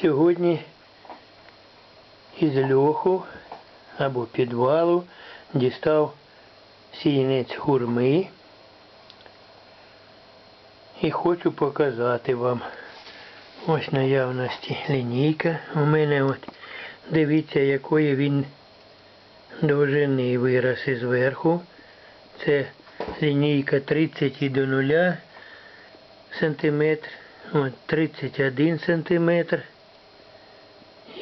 Сьогодні із льоху або підвалу дістав сіянець хурми і хочу показати вам. Ось наявності лінійка у мене от. Дивіться, якої він довжини вираз із верху. Це лінійка 30 і до 0 сантиметр, от 31 сантиметр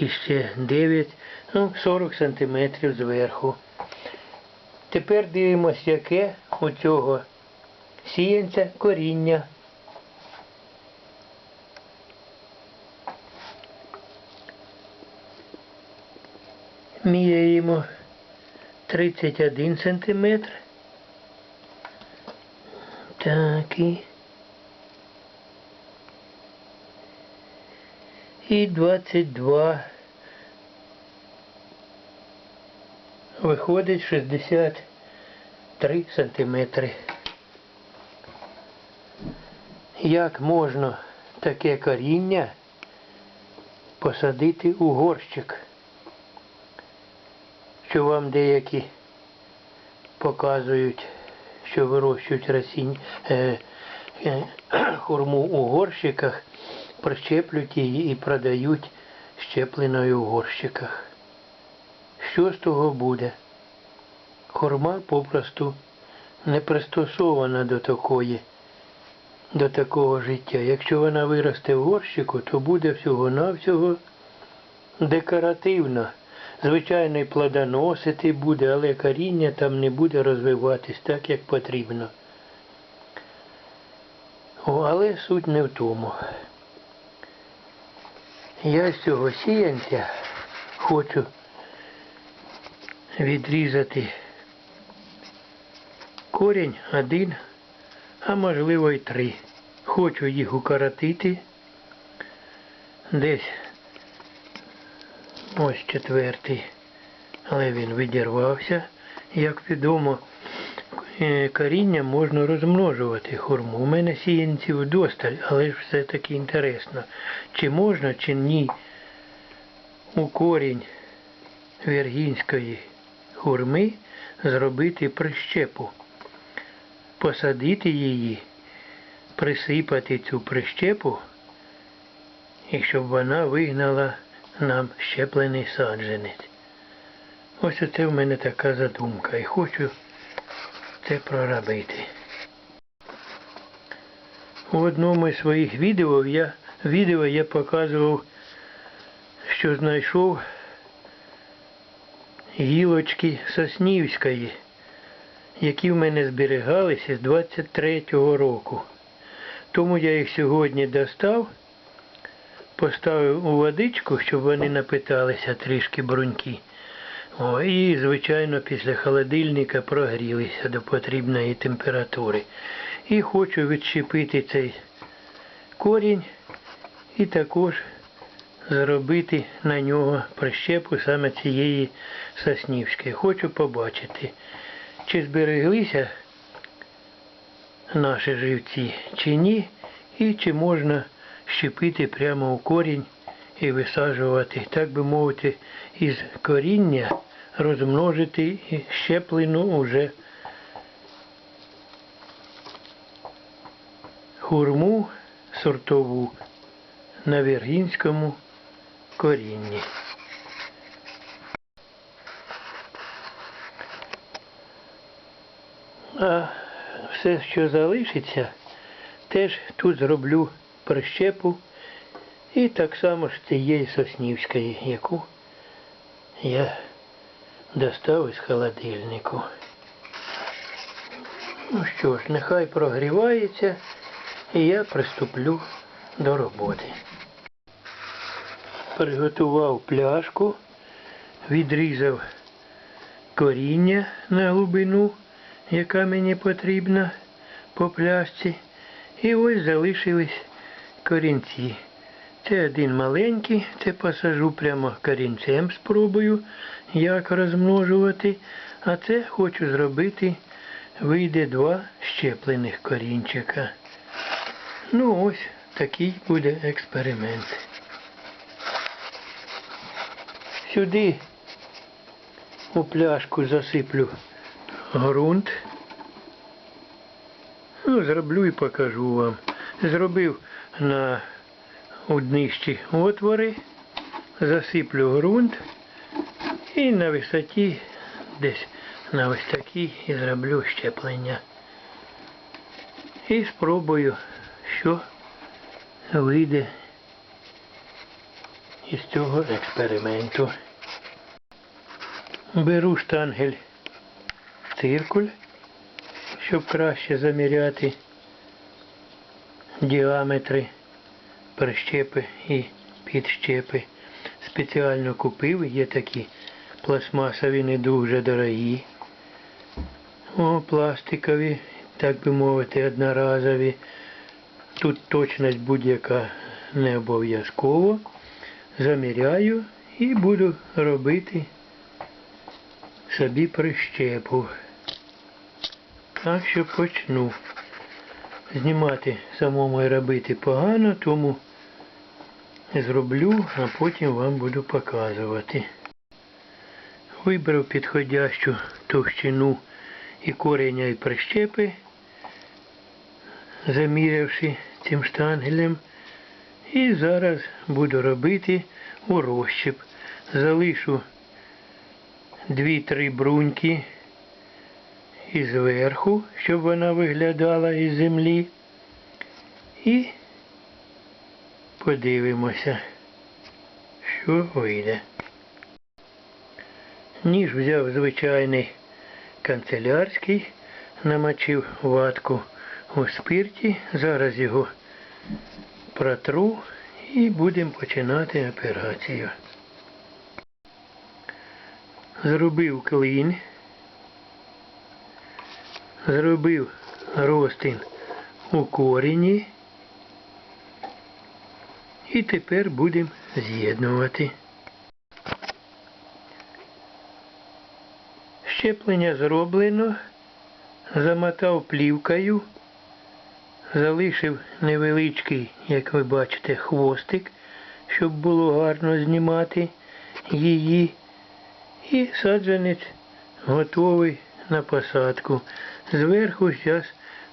і ще 9, ну 40 сантиметрів зверху. Тепер дивимось, яке у цього сіянця коріння. Міряємо 31 сантиметр. Так і. І 22. Виходить 63 сантиметри. Як можна таке коріння посадити у горщик? Що вам деякі показують, що вирощують росінь, е, е, хурму у горщиках, прищеплюють її і продають щепленою у горщиках. Що з того буде? Хурма попросту не пристосована до такої, до такого життя. Якщо вона виросте в горщику, то буде всього-навсього декоративна. Звичайно, плодоносити буде, але коріння там не буде розвиватись так, як потрібно. О, але суть не в тому. Я з цього сіянця хочу відрізати корінь один, а можливо й три. Хочу їх укоротити. Десь ось четвертий, але він відірвався. Як відомо, е, коріння можна розмножувати хурму. У мене сіянців досталь, але ж все-таки інтересно, чи можна, чи ні у корінь вергінської хурми зробити прищепу, посадити її, присипати цю прищепу, і щоб вона вигнала нам щеплений саджанець. Ось оце в мене така задумка і хочу це проробити. У одному із своїх відео я, відео я показував, що знайшов гілочки Соснівської, які в мене зберігалися з 23-го року. Тому я їх сьогодні достав, поставив у водичку, щоб вони напиталися трішки бруньки. О, і, звичайно, після холодильника прогрілися до потрібної температури. І хочу відщепити цей корінь і також зробити на нього прищепу саме цієї соснівської. Хочу побачити, чи збереглися наші живці, чи ні, і чи можна щепити прямо у корінь і висаджувати, так би мовити, із коріння розмножити щеплену уже хурму сортову на вергінському корінні. А все, що залишиться, теж тут зроблю прищепу і так само ж цієї соснівської, яку я достав із холодильнику. Ну що ж, нехай прогрівається, і я приступлю до роботи. Приготував пляшку, відрізав коріння на глибину, яка мені потрібна по пляшці. І ось залишились корінці. Це один маленький, це посажу прямо корінцем, спробую, як розмножувати. А це хочу зробити, вийде два щеплених корінчика. Ну ось такий буде експеримент. Сюди у пляшку засиплю ґрунт. Ну, зроблю і покажу вам. Зробив на днищі отвори, засиплю ґрунт і на висоті десь на ось такій і зроблю щеплення. І спробую, що вийде цього експерименту. Беру штангель циркуль, щоб краще заміряти діаметри прищепи і підщепи. Спеціально купив, є такі пластмасові, не дуже дорогі. О, пластикові, так би мовити, одноразові. Тут точність будь-яка не обов'язково. Заміряю і буду робити собі прищепу. Так що почну. Знімати самому і робити погано, тому зроблю, а потім вам буду показувати. Вибрав підходящу товщину і кореня і прищепи, замірявши цим штангелем. І зараз буду робити у. Залишу дві-три бруньки і зверху, щоб вона виглядала із землі. І подивимося, що вийде. Ніж взяв звичайний канцелярський, намочив ватку у спирті, зараз його протру і будемо починати операцію. Зробив клин, зробив розтин у корені і тепер будемо з'єднувати. Щеплення зроблено, замотав плівкою, залишив невеличкий, як ви бачите, хвостик, щоб було гарно знімати її. І саджанець готовий на посадку. Зверху зараз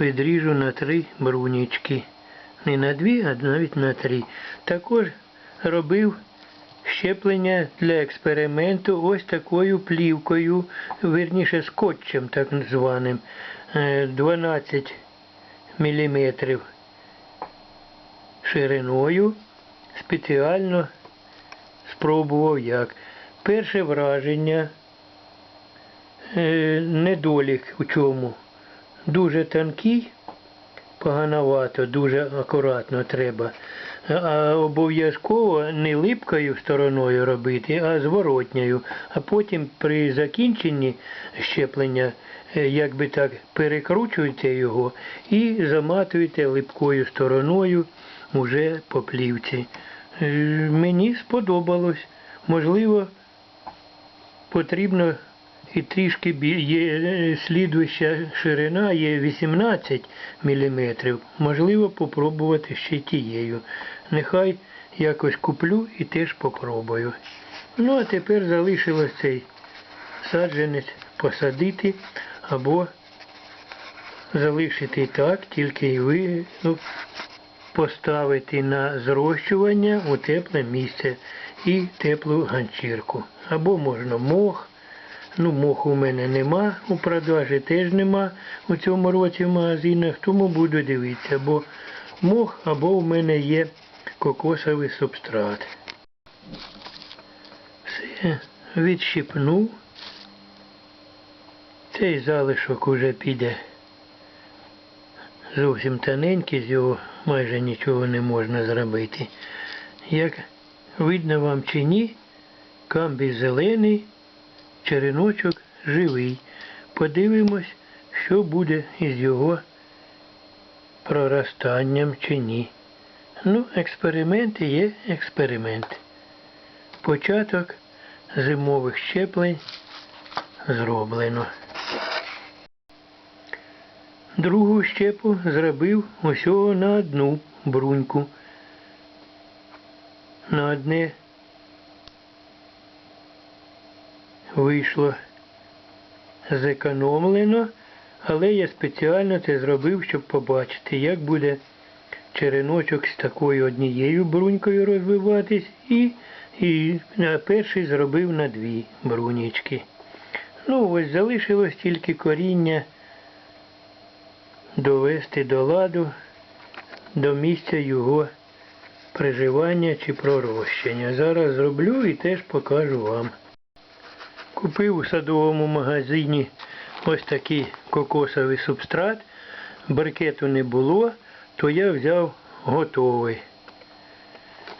відріжу на три брунічки. Не на дві, а навіть на три. Також робив щеплення для експерименту ось такою плівкою, вірніше скотчем так званим, е, 12 мм шириною. Спеціально спробував як. Перше враження, е, недолік у чому. Дуже тонкий, погановато, дуже акуратно треба. А обов'язково не липкою стороною робити, а зворотньою. А потім при закінченні щеплення, е, якби так, перекручуєте його і заматуєте липкою стороною уже по плівці. Е, Мені сподобалось. Можливо, потрібно і трішки є е, слідуюча ширина є 18 мм. Можливо, попробувати ще тією. Нехай якось куплю і теж попробую. Ну, а тепер залишилось цей саджанець посадити або залишити так, тільки і ви ну, поставити на зрощування у тепле місце і теплу ганчірку. Або можна мох. Ну, моху у мене нема у продажі, теж нема у цьому році в магазинах, тому буду дивитися, бо мох або в мене є кокосовий субстрат. Все, відщипнув. Цей залишок уже піде зовсім тоненький, з його майже нічого не можна зробити. Як видно вам чи ні, камбій зелений, череночок живий. Подивимось, що буде із його прорастанням чи ні. Ну, експеримент є експеримент. Початок зимових щеплень зроблено. Другу щепу зробив усього на одну бруньку. На одне вийшло зекономлено, але я спеціально це зробив, щоб побачити, як буде череночок з такою однією брунькою розвиватись і, і перший зробив на дві брунічки. Ну ось залишилось тільки коріння довести до ладу, до місця його приживання чи пророщення. Зараз зроблю і теж покажу вам. Купив у садовому магазині ось такий кокосовий субстрат. Баркету не було, то я взяв готовий.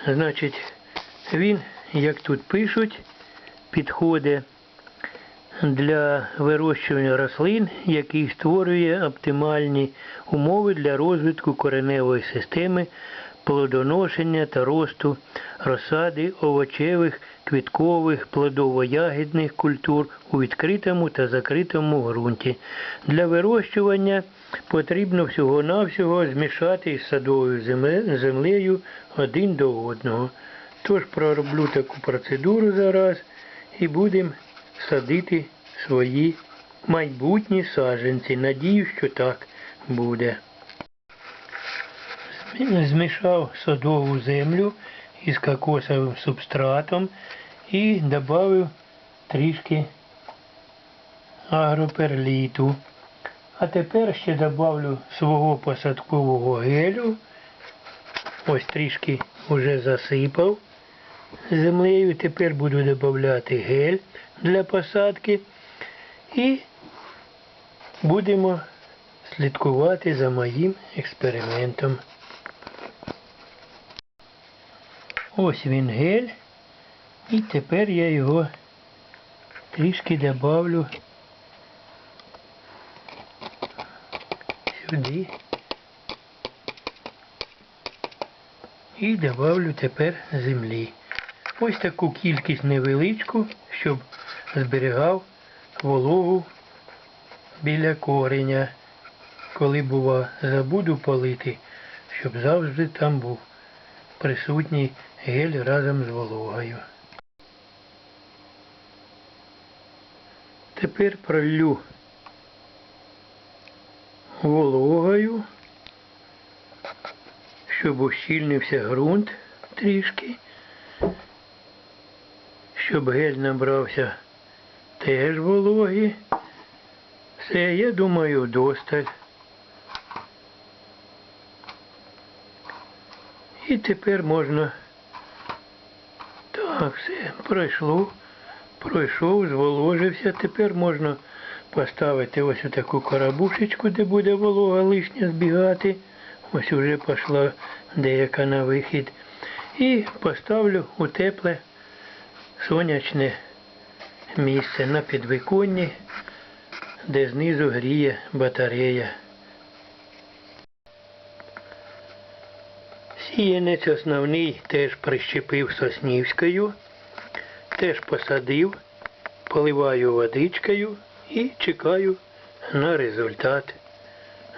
Значить, він, як тут пишуть, підходить для вирощування рослин, який створює оптимальні умови для розвитку кореневої системи, плодоношення та росту розсади овочевих, квіткових, плодово-ягідних культур у відкритому та закритому ґрунті. Для вирощування потрібно всього-навсього змішати із садовою землею один до одного. Тож пророблю таку процедуру зараз і будемо садити свої майбутні саджанці. Надію, що так буде. Змі- Змішав садову землю із кокосовим субстратом і додав трішки агроперліту. А тепер ще добавлю свого посадкового гелю. Ось трішки вже засипав землею. Тепер буду додавати гель для посадки. І будемо слідкувати за моїм експериментом. Ось він гель. І тепер я його трішки добавлю сюди. І добавлю тепер землі. Ось таку кількість невеличку, щоб зберігав вологу біля кореня. Коли бува забуду полити, щоб завжди там був присутній гель разом з вологою. Тепер пролью вологою, щоб ущільнився ґрунт трішки, щоб гель набрався теж вологі. Все, я думаю, досталь. І тепер можна. Так, все, пройшло. Пройшов, зволожився. Тепер можна поставити ось таку коробушечку, де буде волога лишня збігати. Ось уже пішла деяка на вихід. І поставлю у тепле сонячне місце на підвиконні, де знизу гріє батарея. Сіянець основний теж прищепив соснівською, теж посадив, поливаю водичкою і чекаю на результат.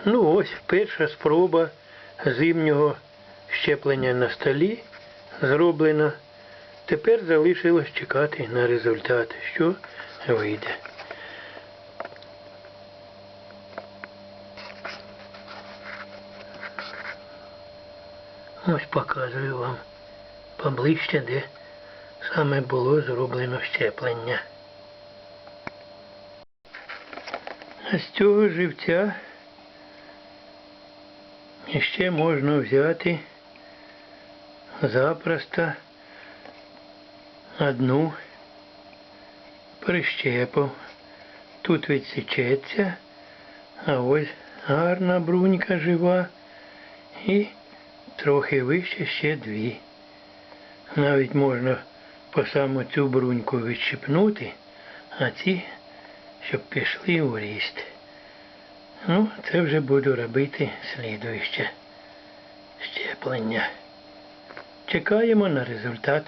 Ну ось перша спроба зимнього щеплення на столі зроблена. Тепер залишилось чекати на результат, що вийде. Ось показую вам поближче, де саме було зроблено щеплення. А з цього живця ще можна взяти запросто одну прищепу. Тут відсічеться, а ось гарна брунька жива і трохи вище ще дві. Навіть можна по саму цю бруньку відщипнути, а ці, щоб пішли у ріст. Ну, це вже буду робити слідуюче щеплення. Чекаємо на результат.